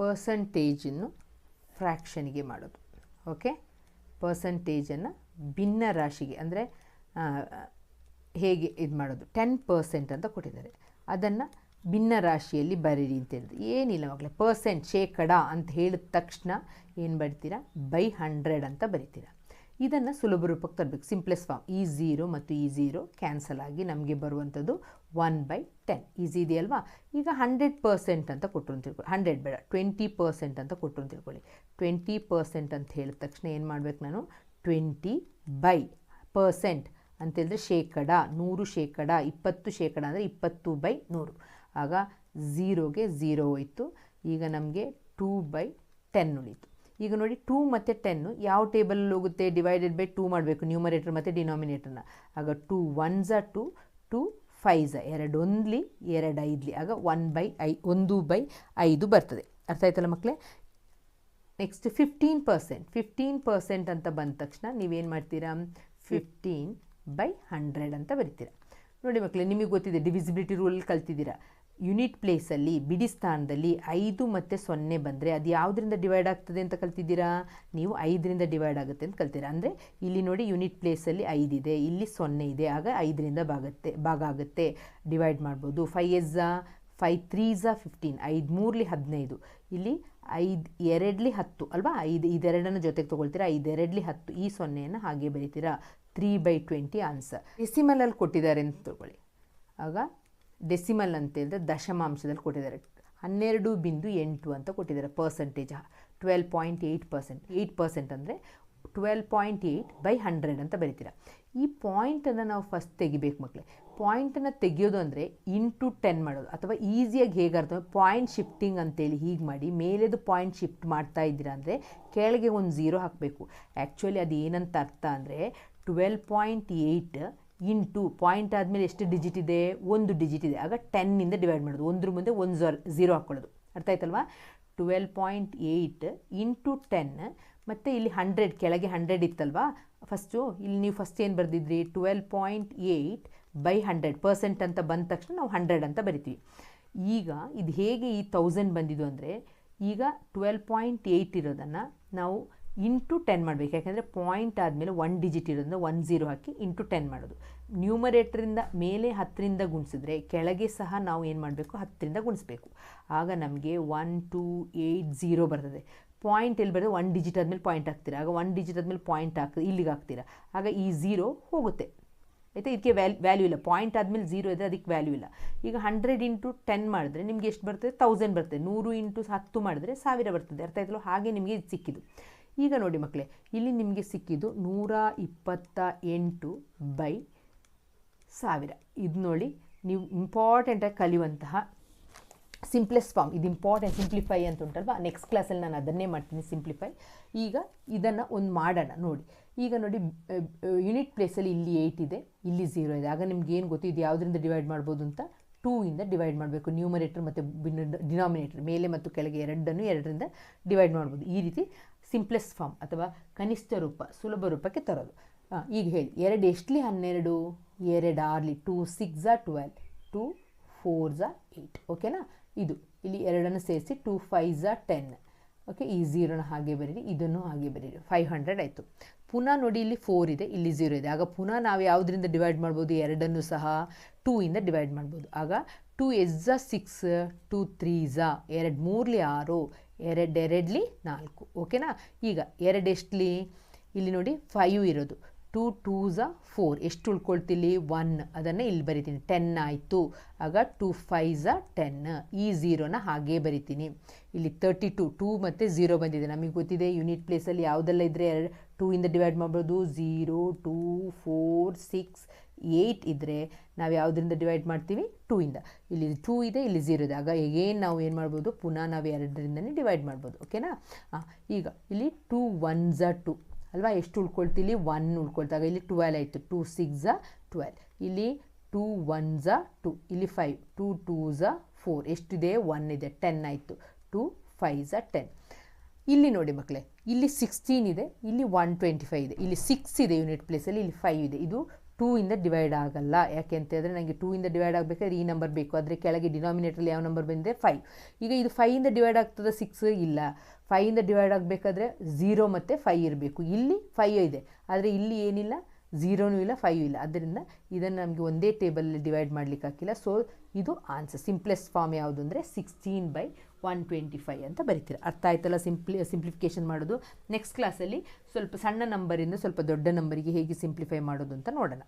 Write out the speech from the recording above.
ಪರ್ಸಂಟೇಜನ್ನು ಫ್ರ್ಯಾಕ್ಷನ್ಗೆ ಮಾಡೋದು. ಓಕೆ ಪರ್ಸಂಟೇಜನ್ನು ಭಿನ್ನ ರಾಶಿಗೆ ಅಂದರೆ ಹೇಗೆ ಇದು ಮಾಡೋದು? ಟೆನ್ ಪರ್ಸೆಂಟ್ ಅಂತ ಕೊಟ್ಟಿದ್ದಾರೆ. ಅದನ್ನು ಭಿನ್ನ ರಾಶಿಯಲ್ಲಿ ಬರೀರಿ ಅಂತ ಹೇಳಿದ್ರು. ಏನಿಲ್ಲ ಮಕ್ಕಳೇ ಪರ್ಸೆಂಟ್ ಶೇಕಡ ಅಂತ ಹೇಳಿದ ತಕ್ಷಣ ಏನು ಬರಿತೀರಾ? ಬೈ ಹಂಡ್ರೆಡ್ ಅಂತ ಬರಿತೀರಾ. ಇದನ್ನು ಸುಲಭ ರೂಪಕ್ಕೆ ತರಬೇಕು. ಸಿಂಪ್ಲೆಸ್ ಫಾರ್ಮ್ ಈ ಝೀರೋ ಮತ್ತು ಈ ಝೀರೋ ಕ್ಯಾನ್ಸಲ್ ಆಗಿ ನಮಗೆ ಬರುವಂಥದ್ದು ಒನ್ ಬೈ ಟೆನ್ ಈಸಿ ಇದೆಯಲ್ವಾ? ಈಗ ಹಂಡ್ರೆಡ್ ಪರ್ಸೆಂಟ್ ಅಂತ ಕೊಟ್ಟರು ಅಂತ ತಿಳ್ಕೊಳ್ಳಿ. ಹಂಡ್ರೆಡ್ ಬೇಡ. ಟ್ವೆಂಟಿ ಪರ್ಸೆಂಟ್ ಅಂತ ಕೊಟ್ಟರು ಅಂತ ತಿಳ್ಕೊಳ್ಳಿ. ಟ್ವೆಂಟಿ ಪರ್ಸೆಂಟ್ ಅಂತ ಹೇಳಿದ ತಕ್ಷಣ ಏನು ಮಾಡಬೇಕು ನಾನು? ಟ್ವೆಂಟಿ ಬೈ ಪರ್ಸೆಂಟ್ ಅಂತ ಹೇಳಿದ್ರೆ ಶೇಕಡ, ನೂರು ಶೇಕಡ, ಇಪ್ಪತ್ತು ಶೇಕಡ ಅಂದರೆ ಇಪ್ಪತ್ತು ಬೈ ನೂರು. ಆಗ ಝೀರೋಗೆ ಝೀರೋ ಹೋಯಿತು. ಈಗ ನಮಗೆ ಟೂ ಬೈ ಟೆನ್ ಉಳೀತು. ಈಗ ನೋಡಿ ಟೂ ಮತ್ತು ಟೆನ್ನು ಯಾವ ಟೇಬಲಲ್ಲಿ ಹೋಗುತ್ತೆ? ಡಿವೈಡೆಡ್ ಬೈ ಟೂ ಮಾಡಬೇಕು. ನ್ಯೂಮರೇಟರ್ ಮತ್ತು ಡಿನಾಮಿನೇಟರ್ನ ಆಗ ಟೂ ಒನ್ ಝ ಟು ಟೂ ಫೈವ್ ಝ ಎರಡು ಒಂದ್ಲಿ, ಎರಡು ಐದ್ಲಿ. ಆಗ ಒನ್ ಬೈ ಐ, ಒಂದು ಬೈ ಐದು ಬರ್ತದೆ. ಅರ್ಥ ಆಯ್ತಲ್ಲ ಮಕ್ಕಳೇ next fifteen percent fifteen percent ಅಂತ ಬಂದ ತಕ್ಷಣ ನೀವೇನು ಮಾಡ್ತೀರಾ? ಫಿಫ್ಟೀನ್ ಬೈ ಹಂಡ್ರೆಡ್ ಅಂತ ಬರಿತೀರಾ. ನೋಡಿ ಮಕ್ಕಳೇ ನಿಮಗೆ ಗೊತ್ತಿದೆ ಡಿವಿಸಿಬಿಲಿಟಿ ರೂಲ್ ಕಲ್ತಿದ್ದೀರಾ. ಯೂನಿಟ್ ಪ್ಲೇಸಲ್ಲಿ, ಬಿಡಿ ಸ್ಥಾನದಲ್ಲಿ ಐದು ಮತ್ತು ಸೊನ್ನೆ ಬಂದರೆ ಅದು ಯಾವುದರಿಂದ ಡಿವೈಡ್ ಆಗ್ತದೆ ಅಂತ ಕಲ್ತಿದ್ದೀರಾ? ನೀವು ಐದರಿಂದ ಡಿವೈಡ್ ಆಗುತ್ತೆ ಅಂತ ಕಲ್ತೀರಾ? ಅಂದರೆ ಇಲ್ಲಿ ನೋಡಿ ಯುನಿಟ್ ಪ್ಲೇಸಲ್ಲಿ ಐದಿದೆ ಇಲ್ಲಿ ಸೊನ್ನೆ ಇದೆ, ಆಗ ಐದರಿಂದ ಭಾಗತ್ತೆ ಭಾಗ ಆಗುತ್ತೆ. ಡಿವೈಡ್ ಮಾಡ್ಬೋದು. ಫೈವ್ ಎಸ್ ಫೈವ್ ತ್ರೀಸ ಫಿಫ್ಟೀನ್ ಐದು ಮೂರಲಿ ಹದಿನೈದು. ಇಲ್ಲಿ ಐದು ಎರಡಲಿ ಹತ್ತು ಅಲ್ವಾ? ಐದು, ಇದೆರಡನ್ನು ಜೊತೆಗೆ ತೊಗೊಳ್ತೀರಾ? ಐದೆರಡ್ಲಿ ಹತ್ತು, ಈ ಸೊನ್ನೆಯನ್ನು ಹಾಗೆ ಬರೀತೀರಾ. ತ್ರೀ ಬೈ ಟ್ವೆಂಟಿ ಆನ್ಸರ್ ಡೆಸಿಮಲಲ್ಲಿ ಕೊಟ್ಟಿದ್ದಾರೆ ಅಂತ ತಗೊಳ್ಳಿ. ಆಗ ಡೆಸಿಮಲ್ ಅಂತ ಹೇಳಿದ್ರೆ ದಶಮಾಂಶದಲ್ಲಿ ಕೊಟ್ಟಿದ್ದಾರೆ. ಹನ್ನೆರಡು ಬಿಂದು ಎಂಟು ಅಂತ ಕೊಟ್ಟಿದ್ದಾರೆ percentage twelve point eight percent eight percent ಅಂದರೆ twelve point eight by hundred ಅಂತ ಬರಿತೀರಾ. ಈ ಪಾಯಿಂಟನ್ನು ನಾವು ಫಸ್ಟ್ ತೆಗಿಬೇಕು ಮಕ್ಕಳೇ ಪಾಯಿಂಟನ್ನು ತೆಗೆಯೋದು ಅಂದರೆ ಇಂಟು ಟೆನ್ ಮಾಡೋದು. ಅಥವಾ ಈಸಿಯಾಗಿ ಹೇಗೆ ಅರ್ಥ ಪಾಯಿಂಟ್ ಶಿಫ್ಟಿಂಗ್ ಅಂತೇಳಿ ಹೀಗೆ ಮಾಡಿ ಮೇಲೆದು ಪಾಯಿಂಟ್ ಶಿಫ್ಟ್ ಮಾಡ್ತಾ ಇದ್ದೀರಾ ಅಂದರೆ ಕೆಳಗೆ ಒಂದು ಝೀರೋ ಹಾಕಬೇಕು. ಆ್ಯಕ್ಚುಲಿ ಅದು ಏನಂತ ಅರ್ಥ ಅಂದರೆ twelve point eight into point ಆದಮೇಲೆ ಎಷ್ಟು ಡಿಜಿಟ್ ಇದೆ? ಒಂದು ಡಿಜಿಟ್ ಇದೆ. ಆಗ ಟೆನ್ನಿಂದ ಡಿವೈಡ್ ಮಾಡೋದು. ಒಂದ್ರ ಮುಂದೆ ಒಂದು ಝರ್ ಝೀರೋ ಹಾಕ್ಕೊಳ್ಳೋದು ಅರ್ಥ ಆಯ್ತಲ್ವಾ? Twelve point eight into ten ಮತ್ತು ಇಲ್ಲಿ ಹಂಡ್ರೆಡ್ ಕೆಳಗೆ ಹಂಡ್ರೆಡ್ ಇತ್ತಲ್ವಾ? ಫಸ್ಟು ಇಲ್ಲಿ ನೀವು ಫಸ್ಟ್ ಏನು ಬರೆದಿದ್ರಿ? Twelve point eight by hundred percent ಅಂತ ಬಂದ ತಕ್ಷಣ ನಾವು ಹಂಡ್ರೆಡ್ ಅಂತ ಬರಿತೀವಿ. ಈಗ ಇದು ಹೇಗೆ ಈ ತೌಸಂಡ್ ಬಂದಿದ್ದು ಅಂದರೆ, ಈಗ ಟ್ವೆಲ್ ಪಾಯಿಂಟ್ ಏಯ್ಟ್ ಇರೋದನ್ನು ನಾವು ಇಂಟು ಟೆನ್ ಮಾಡಬೇಕು. ಯಾಕೆಂದರೆ ಪಾಯಿಂಟ್ ಆದಮೇಲೆ ಒನ್ ಡಿಜಿಟ್ ಇರೋದ್ರಿಂದ ಒನ್ ಜೀರೋ ಹಾಕಿ ಇಂಟು ಟೆನ್ ಮಾಡೋದು. ನ್ಯೂಮರೇಟ್ರಿಂದ ಮೇಲೆ ಹತ್ತರಿಂದ ಗುಣಿಸಿದ್ರೆ ಕೆಳಗೆ ಸಹ ನಾವು ಏನು ಮಾಡಬೇಕು? ಹತ್ತರಿಂದ ಗುಣಿಸ್ಬೇಕು. ಆಗ ನಮಗೆ ಒನ್ ಟೂ ಏಯ್ಟ್ ಝೀರೋ ಬರ್ತದೆ. ಪಾಯಿಂಟ್ ಎಲ್ಲಿ ಬರ್ತದೆ? ಒನ್ ಡಿಜಿಟ್ ಆದಮೇಲೆ ಪಾಯಿಂಟ್ ಹಾಕ್ತೀರ? ಆಗ ಒನ್ ಡಿಜಿಟ್ ಆದಮೇಲೆ ಪಾಯಿಂಟ್ ಹಾಕ್ತೀರಿ ಇಲ್ಲಿಗೆ ಹಾಕ್ತೀರಾ? ಆಗ ಈ ಝೀರೋ ಹೋಗುತ್ತೆ. ಆಯಿತಾ? ಇದಕ್ಕೆ ವ್ಯಾಲ್ ವ್ಯಾಲ್ಯೂ ಇಲ್ಲ. ಪಾಯಿಂಟ್ ಆದಮೇಲೆ ಝೀರೋ ಇದೆ ಅದಕ್ಕೆ ವ್ಯಾಲ್ಯೂ ಇಲ್ಲ. ಈಗ ಹಂಡ್ರೆಡ್ ಇಂಟು ಟೆನ್ ಮಾಡಿದ್ರೆ ನಿಮಗೆ ಎಷ್ಟು ಬರ್ತದೆ? ತೌಸಂಡ್ ಬರ್ತದೆ. ನೂರು ಇಂಟು ಹತ್ತು ಮಾಡಿದ್ರೆ ಸಾವಿರ ಬರ್ತದೆ. ಅರ್ಥ ಆಯ್ತಲ್ಲ ಹಾಗೆ ನಿಮಗೆ ಇದು ಸಿಕ್ಕಿದ್ದು. ಈಗ ನೋಡಿ ಮಕ್ಕಳೇ, ಇಲ್ಲಿ ನಿಮಗೆ ಸಿಕ್ಕಿದ್ದು ನೂರ ಇಪ್ಪತ್ತ ಎಂಟು ಬೈ ಸಾವಿರ. ಇದು ನೋಡಿ ನೀವು ಇಂಪಾರ್ಟೆಂಟಾಗಿ ಕಲಿಯುವಂತಹ ಸಿಂಪ್ಲೆಸ್ಟ್ ಫಾರ್ಮ್ ಇದು ಇಂಪಾರ್ಟೆಂಟ್ ಸಿಂಪ್ಲಿಫೈ ಅಂತ ಉಂಟಲ್ವಾ? ನೆಕ್ಸ್ಟ್ ಕ್ಲಾಸಲ್ಲಿ ನಾನು ಅದನ್ನೇ ಮಾಡ್ತೀನಿ ಸಿಂಪ್ಲಿಫೈ ಈಗ ಇದನ್ನು ಒಂದು ಮಾಡೋಣ, ನೋಡಿ. ಈಗ ನೋಡಿ ಯೂನಿಟ್ ಪ್ಲೇಸಲ್ಲಿ ಇಲ್ಲಿ ಏಯ್ಟ್ ಇದೆ, ಇಲ್ಲಿ ಝೀರೋ ಇದೆ. ಆಗ ನಿಮ್ಗೆ ಏನು ಗೊತ್ತು? ಇದು ಯಾವುದರಿಂದ ಡಿವೈಡ್ ಮಾಡ್ಬೋದು ಅಂತ? ಟೂ ಇಂದ ಡಿವೈಡ್ ಮಾಡಬೇಕು. ನ್ಯೂಮರೇಟರ್ ಮತ್ತು ಡಿನಾಮಿನೇಟರ್ ಮೇಲೆ ಮತ್ತು ಕೆಳಗೆ ಎರಡನ್ನು ಎರಡರಿಂದ ಡಿವೈಡ್ ಮಾಡ್ಬೋದು. ಈ ರೀತಿ ಸಿಂಪ್ಲೆಸ್ಟ್ ಫಾರ್ಮ್ ಅಥವಾ ಕನಿಷ್ಠ ರೂಪ, ಸುಲಭ ರೂಪಕ್ಕೆ ತರೋದು. ಈಗ ಹೇಳಿ, ಎರಡು ಎಷ್ಟಲಿ? ಹನ್ನೆರಡು, ಎರಡು ಆರ್ಲಿ, ಟೂ ಸಿಕ್ಸ್ ಆ ಟ್ವೆಲ್, ಟೂ ಫೋರ್ ಝಾ ಏಯ್ಟ್ ಓಕೆನಾ ಇದು, ಇಲ್ಲಿ ಎರಡನ್ನು ಸೇರಿಸಿ ಟೂ ಫೈವ್ ಝಾ ಟೆನ್. ಓಕೆ ಈ ಝೀರೋನ ಹಾಗೆ ಬರೀರಿ, ಇದನ್ನು ಹಾಗೆ ಬರೀರಿ. ಫೈವ್ ಹಂಡ್ರೆಡ್ ಆಯಿತು. ಪುನಃ ನೋಡಿ, ಇಲ್ಲಿ ಫೋರ್ ಇದೆ, ಇಲ್ಲಿ ಝೀರೋ ಇದೆ. ಆಗ ಪುನಃ ನಾವು ಯಾವುದರಿಂದ ಡಿವೈಡ್ ಮಾಡ್ಬೋದು? ಎರಡನ್ನು ಸಹ ಟೂ ಇಂದ ಡಿವೈಡ್ ಮಾಡ್ಬೋದು. ಆಗ ಟೂ ಎಸ್ ಝ ಸಿಕ್ಸ್, ಟೂ ತ್ರೀ ಝ ಎರಡು ಮೂರಲಿ ಆರು ಎರಡು ಎರಡ್ಲಿ ನಾಲ್ಕು ಓಕೆನಾ ಈಗ ಎರಡೆಷ್ಟ್ಲಿ ಇಲ್ಲಿ ನೋಡಿ ಫೈವ್ ಇರೋದು. ಟೂ ಟೂ ಝ ಫೋರ್. ಎಷ್ಟು ಉಳ್ಕೊಳ್ತೀಲಿ? ಒನ್. ಅದನ್ನು ಇಲ್ಲಿ ಬರಿತೀನಿ. ಟೆನ್ ಆಯಿತು. ಆಗ ಟೂ ಫೈ ಝ ಟೆನ್. ಈ ಝೀರೋನ ಹಾಗೇ ಬರಿತೀನಿ. ಇಲ್ಲಿ ತರ್ಟಿ ಟು. ಟೂ ಮತ್ತು ಝೀರೋ ಬಂದಿದೆ. ನಮಗೆ ಗೊತ್ತಿದೆ, ಯೂನಿಟ್ ಪ್ಲೇಸಲ್ಲಿ ಯಾವುದೆಲ್ಲ ಇದ್ದರೆ ಎರಡು, ಟೂ ಇಂದ ಡಿವೈಡ್ ಮಾಡ್ಬೋದು. Zero two, four, six, eight ಇದ್ದರೆ ನಾವು ಯಾವುದರಿಂದ ಡಿವೈಡ್ ಮಾಡ್ತೀವಿ? ಟೂ ಇಂದ. ಇಲ್ಲಿ ಟೂ ಇದೆ, ಇಲ್ಲಿ ಝೀರೋ ಇದೆ. ಆಗ ಏನು ನಾವು ಏನು ಮಾಡ್ಬೋದು? ಪುನಃ ನಾವು ಎರಡರಿಂದನೇ ಡಿವೈಡ್ ಮಾಡ್ಬೋದು. ಓಕೆನಾ? ಈಗ ಇಲ್ಲಿ ಟೂ, ಒನ್ ಝ ಟು. ಅಲ್ವಾ? ಎಷ್ಟು ಉಳ್ಕೊಳ್ತೀವಿ. ಒನ್ ಉಳ್ಕೊಳ್ತಾಗ ಇಲ್ಲಿ ಟ್ವೆಲ್ ಆಯಿತು. ಟೂ ಸಿಕ್ಸ್ ಟ್ವೆಲ್ ಇಲ್ಲಿ ಟೂ ಒನ್ ಝ ಟು ಇಲ್ಲಿ ಫೈವ್ ಟೂ ಟೂ ಝ ಫೋರ್ ಎಷ್ಟಿದೆ? ಒನ್ ಇದೆ. ಟೆನ್ ಆಯಿತು. ಟೂ ಫೈವ್ ಝ ಟೆನ್ ಇಲ್ಲಿ ನೋಡಿ ಮಕ್ಕಳೇ ಇಲ್ಲಿ ಸಿಕ್ಸ್ಟೀನ್ ಇದೆ. ಇಲ್ಲಿ ಒನ್ ಟ್ವೆಂಟಿ ಫೈವ್ ಇದೆ. ಇಲ್ಲಿ ಸಿಕ್ಸ್ ಇದೆ ಯೂನಿಟ್ ಪ್ಲೇಸಲ್ಲಿ ಇಲ್ಲಿ ಫೈವ್ ಇದೆ. ಇದು ಟೂ ಇಂದ ಡಿವೈಡ್ ಆಗಲ್ಲ. ಯಾಕೆ ಅಂತ ಹೇಳಿದ್ರೆ ನನಗೆ ಟೂ ಇಂದ ಡಿವೈಡ್ ಆಗಬೇಕಾದ್ರೆ ಈ ನಂಬರ್ ಬೇಕು. ಆದರೆ ಕೆಳಗೆ ಡಿನಾಮಿನೇಟ್ರಲ್ಲಿ ಯಾವ ನಂಬರ್ ಬಂದಿದೆ? ಫೈವ್ ಈಗ ಇದು ಫೈಯಿಂದ ಡಿವೈಡ್ ಆಗ್ತದೆ ಸಿಕ್ಸ್ ಇಲ್ಲ. ಫೈಯಿಂದ ಡಿವೈಡ್ ಆಗಬೇಕಾದ್ರೆ ಝೀರೋ ಮತ್ತು ಫೈವ್ ಇರಬೇಕು. ಇಲ್ಲಿ ಫೈ ಇದೆ. ಆದರೆ ಇಲ್ಲಿ ಏನಿಲ್ಲ? ಝೀರೋನೂ ಇಲ್ಲ, ಫೈವ್ ಇಲ್ಲ. ಅದರಿಂದ ಇದನ್ನು ನಮಗೆ ಒಂದೇ ಟೇಬಲಲ್ಲಿ ಡಿವೈಡ್ ಮಾಡಲಿಕ್ಕೆ ಹಾಕಿಲ್ಲ. ಸೊ ಇದು ಆನ್ಸರ್ ಸಿಂಪ್ಲೆಸ್ಟ್ ಫಾರ್ಮ್ ಯಾವುದು ಅಂದರೆ sixteen by one twenty five ಅಂತ ಬರಿತೀರ. ಅರ್ಥ ಆಯ್ತಲ್ಲ ಸಿಂಪ್ಲಿ ಸಿಂಪ್ಲಿಫಿಕೇಶನ್ ಮಾಡೋದು? ನೆಕ್ಸ್ಟ್ ಕ್ಲಾಸಲ್ಲಿ ಸ್ವಲ್ಪ ಸಣ್ಣ ನಂಬರಿಂದ ಸ್ವಲ್ಪ ದೊಡ್ಡ ನಂಬರಿಗೆ ಹೇಗೆ ಸಿಂಪ್ಲಿಫೈ ಮಾಡೋದು ಅಂತ ನೋಡೋಣ.